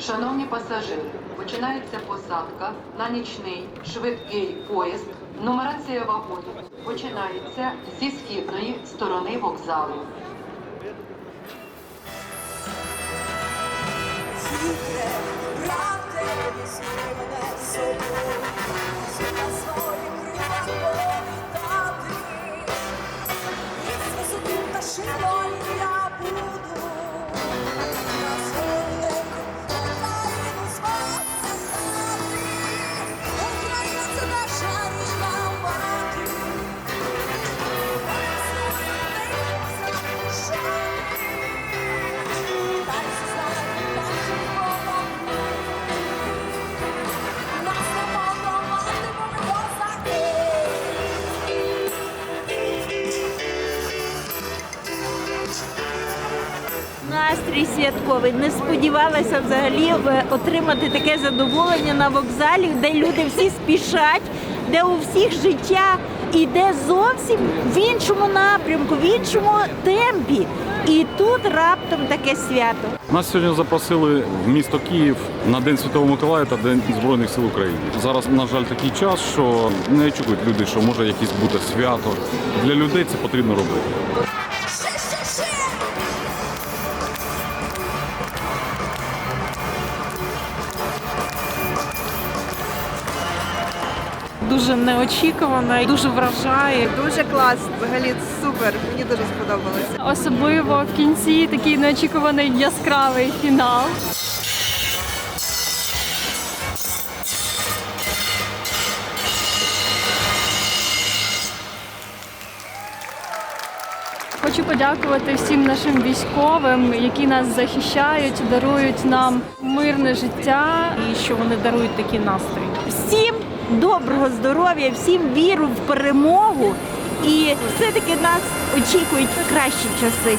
Шановні пасажири, починається посадка на нічний швидкий поїзд. Нумерація вагонів починається зі східної сторони вокзалу. Хитре, правде, Настрій святковий. Не сподівалася взагалі е, отримати таке задоволення на вокзалі, де люди всі спішать, де у всіх життя іде зовсім в іншому напрямку, в іншому темпі. І тут раптом таке свято. Нас сьогодні запросили в місто Київ на День Святого Миколая та День Збройних сил України. Зараз, на жаль, такий час, що не очікують люди, що може якесь бути свято. Для людей це потрібно робити. Дуже неочікувано, дуже вражає. Дуже клас, взагалі супер. Мені дуже сподобалося. Особливо в кінці такий неочікуваний яскравий фінал. Хочу подякувати всім нашим військовим, які нас захищають, дарують нам мирне життя. І що вони дарують такий настрій. Всім доброго здоров'я, всім віру в перемогу. І все-таки нас очікують кращі часи.